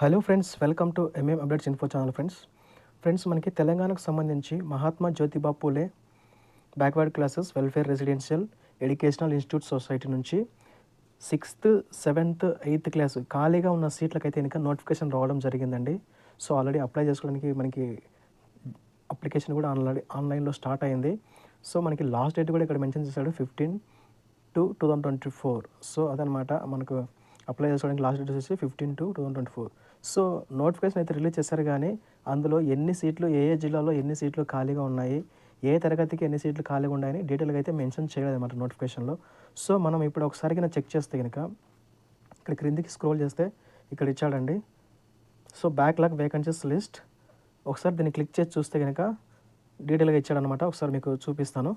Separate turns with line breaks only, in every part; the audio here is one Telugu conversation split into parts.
Hello friends welcome to MM updates info channel friends. Friends మనకి తెలంగాణకు సంబంధించి Mahatma Jyotiba Phule backward classes welfare residential educational institute society నుంచి సిక్స్త్ సెవెంత్ ఎయిత్ క్లాస్ ఖాళీగా ఉన్న సీట్లకైతే ఇంకా నోటిఫికేషన్ రావడం జరిగిందండి. సో ఆల్రెడీ అప్లై చేసుకోవడానికి మనకి అప్లికేషన్ కూడా ఆన్లైన్ ఆన్లైన్లో స్టార్ట్ అయింది. సో మనకి లాస్ట్ డేట్ కూడా ఇక్కడ మెన్షన్ చేశాడు fifteen two two thousand twenty four so అదనమాట మనకు అప్లై చేసుకోవడానికి లాస్ట్ డేట్ వచ్చేసి fifteen two two thousand twenty four so notification అయితే రిలీజ్ చేశారు కానీ అందులో ఎన్ని సీట్లు ఏ ఏ జిల్లాలో ఎన్ని సీట్లు ఖాళీగా ఉన్నాయి ఏ తరగతికి ఎన్ని సీట్లు ఖాళీగా ఉన్నాయని డీటెయిల్గా అయితే మెన్షన్ చేయలేదన్నమాట నోటిఫికేషన్లో. సో మనం ఇప్పుడు ఒకసారి కనుక చెక్ చేస్తే కనుక ఇక్కడ క్రిందికి స్క్రోల్ చేస్తే ఇక్కడ ఇచ్చాడండి. So backlog vacancies list. ఒకసారి దీన్ని క్లిక్ చేసి చూస్తే కనుక డీటెయిల్గా ఇచ్చాడనమాట ఒకసారి మీకు చూపిస్తాను.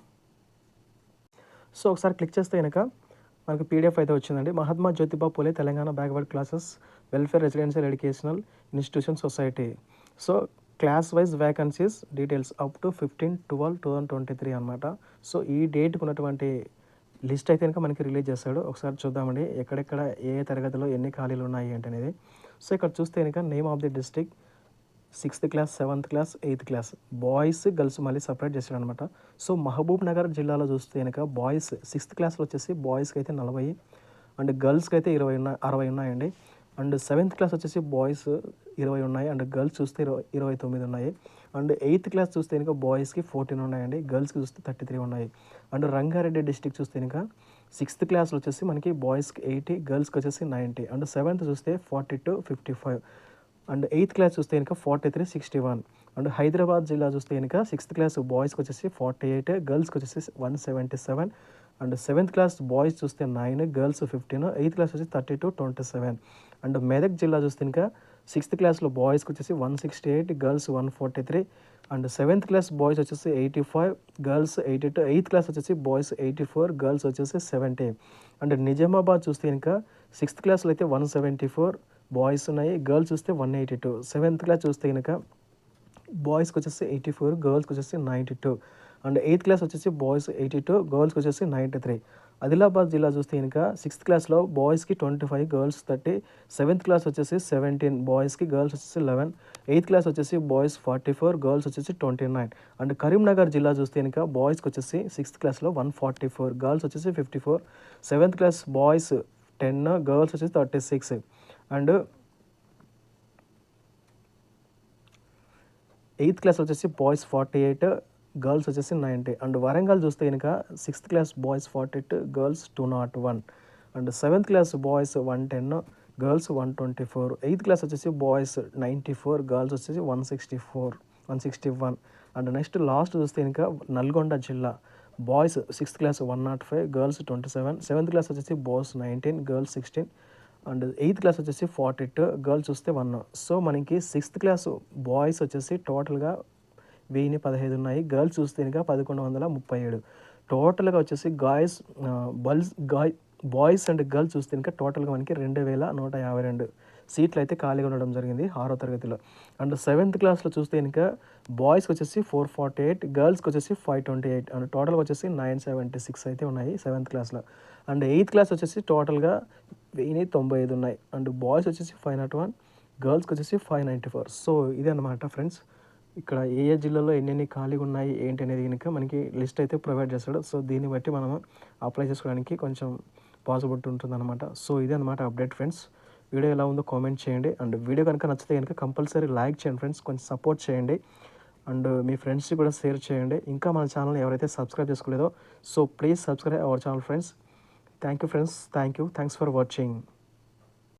సో ఒకసారి క్లిక్ చేస్తే కనుక మనకు పీడిఎఫ్ అయితే వచ్చిందండి. Mahatma Jyotiba Phule Telangana backward classes welfare residential educational institution society. So class wise vacancies details up to fifteen twelve two thousand twenty three అనమాట సో ఈ డేట్కి ఉన్నటువంటి లిస్ట్ అయితే కనుక మనకి రిలీజ్ చేస్తాడు ఒకసారి చూద్దామండి. ఎక్కడెక్కడ ఏ తరగతిలో ఎన్ని ఖాళీలు ఉన్నాయి అంటే అనేది సో ఇక్కడ చూస్తే కనుక name of the district sixth class seventh class eighth class. Boys girls మళ్ళీ సపరేట్ చేశాడు అనమాట సో మహబూబ్ నగర్ జిల్లాలో చూస్తే కనుక బాయ్స్ సిక్స్త్ క్లాస్లో వచ్చేసి బాయ్స్కి అయితే నలభై అండ్ గర్ల్స్కి అయితే ఇరవై ఉన్నాయి అరవై ఉన్నాయండి. అండ్ సెవెంత్ క్లాస్ వచ్చేసి బాయ్స్ ఇరవై ఉన్నాయి అండ్ గర్ల్స్ చూస్తే ఇరవై ఇరవై తొమ్మిది ఉన్నాయి. అండ్ ఎయిత్ క్లాస్ చూస్తే కనుక బాయ్స్కి ఫోర్టీన్ ఉన్నాయండి గర్ల్స్కి చూస్తే థర్టీ త్రీ ఉన్నాయి. అండ్ రంగారెడ్డి డిస్టిక్ చూస్తే కనుక సిక్స్త్ క్లాస్లో వచ్చేసి మనకి బాయ్స్కి ఎయిటీ గర్ల్స్కి వచ్చేసి నైంటీ అండ్ సెవెంత్ చూస్తే forty two fifty five. And eighth class చూస్తే కనుక forty three sixty one. And Hyderabad జిల్లా చూస్తే కనుక సిక్స్త్ క్లాస్ బాయ్స్కి వచ్చేసి ఫార్టీ ఎయిట్ గర్ల్స్కి వచ్చేసి one seventy seven. And seventh class boys చూస్తే nine girls fifteen eighth class వచ్చి thirty two twenty seven. And Medak జిల్లా చూస్తే ఇంకా సిక్స్త్ క్లాస్లో బాయ్స్కి వచ్చేసి one sixty eight girls one forty three. And seventh class boys వచ్చేసి eighty five girls eighty two. Eighth class వచ్చేసి బాయ్స్ ఎయిటీ ఫోర్ గర్ల్స్ వచ్చేసి సెవెంటీ. అండ్ నిజామాబాద్ చూస్తే ఇంకా సిక్స్త్ క్లాస్లో అయితే వన్ సెవెంటీ ఫోర్. బాయ్స్ ఉన్నాయి. గర్ల్స్ చూస్తే one eighty two. Seventh class చూస్తే కనుక బాయ్స్కి వచ్చేసి ఎయిటీ ఫోర్ గర్ల్స్కి వచ్చేసి ninety two. And eighth class వచ్చేసి బాయ్స్ ఎయిటీ టూ గర్ల్స్కి వచ్చేసి నైంటీ త్రీ. ఆదిలాబాద్ జిల్లా చూస్తే కనుక సిక్స్త్ క్లాస్లో బాయ్స్కి twenty five girls thirty. Seventh class వచ్చేసి సెవెంటీన్ బాయ్స్కి గర్ల్స్ వచ్చేసి లెవెన్. ఎయిత్ క్లాస్ వచ్చేసి బాయ్స్ ఫార్టీ ఫోర్ గర్ల్స్ వచ్చేసి ట్వంటీ నైన్. అండ్ కరీంనగర్ జిల్లా చూస్తే కనుక బాయ్స్కి వచ్చేసి సిక్స్త్ క్లాస్లో వన్ ఫార్టీ ఫోర్ గర్ల్స్ వచ్చేసి fifty four. Seventh class boys ten girls వచ్చేసి thirty six. And eighth class వచ్చేసి బాయ్స్ ఫార్టీ ఎయిట్ గర్ల్స్ వచ్చేసి నైంటీ. అండ్ వరంగల్ చూస్తే కనుక sixth class boys forty eight girls two nought one. And seventh class boys one ten girls one twenty four. Eighth class వచ్చేసి బాయ్స్ నైంటీ ఫోర్ గర్ల్స్ వచ్చేసి one sixty four one sixty one. And next last చూస్తే కనుక నల్గొండ జిల్లా boys sixth class one nought five girls twenty seven seventh class వచ్చేసి boys nineteen girls sixteen and eighth class వచ్చేసి ఫార్టీ టూ గర్ల్స్ వస్తే వన్. సో మనకి సిక్స్త్ క్లాస్ బాయ్స్ వచ్చేసి టోటల్గా వెయ్యి పదహైదు ఉన్నాయి. గర్ల్స్ చూస్తే ఇంకా పదకొండు వందల ముప్పై ఏడు. టోటల్గా వచ్చేసి గాయస్ బల్స్ గాయ్ బాయ్స్ అండ్ గర్ల్స్ చూస్తే ఇంకా టోటల్గా మనకి రెండు వేల నూట యాభై రెండు సీట్లు అయితే ఖాళీగా ఉండడం జరిగింది ఆరో తరగతిలో. అండ్ సెవెంత్ క్లాస్లో చూస్తే ఇంకా బాయ్స్కి వచ్చేసి ఫోర్ ఫార్టీ ఎయిట్ గర్ల్స్కి వచ్చేసి ఫైవ్ ట్వంటీ ఎయిట్ అండ్ టోటల్గా వచ్చేసి నైన్ సెవెంటీ సిక్స్ అయితే ఉన్నాయి సెవెంత్ క్లాస్లో. అండ్ ఎయిత్ క్లాస్ వచ్చేసి టోటల్గా వెయ్యి తొంభై ఐదు ఉన్నాయి. అండ్ బాయ్స్ వచ్చేసి ఫైవ్ నాట్ వన్ గర్ల్స్కి వచ్చేసి ఫైవ్ నైంటీ ఫోర్. సో ఇదే అనమాట ఫ్రెండ్స్. ఇక్కడ ఏ ఏ జిల్లాలో ఎన్నెన్ని ఖాళీగా ఉన్నాయి ఏంటి అనేది కనుక మనకి లిస్ట్ అయితే ప్రొవైడ్ చేస్తాడు. సో దీన్ని బట్టి మనం అప్లై చేసుకోవడానికి కొంచెం పాసిబిలిటీ ఉంటుంది అనమాట సో ఇది అనమాట అప్డేట్ ఫ్రెండ్స్. వీడియో ఎలా ఉందో కామెంట్ చేయండి. అండ్ వీడియో కనుక నచ్చితే కనుక కంపల్సరీ లైక్ చేయండి ఫ్రెండ్స్. కొంచెం సపోర్ట్ చేయండి. అండ్ మీ ఫ్రెండ్స్కి కూడా షేర్ చేయండి. ఇంకా మన ఛానల్ ఎవరైతే subscribe చేసుకోలేదో so please subscribe our channel friends. thank you friends. Thank you. Thanks for watching.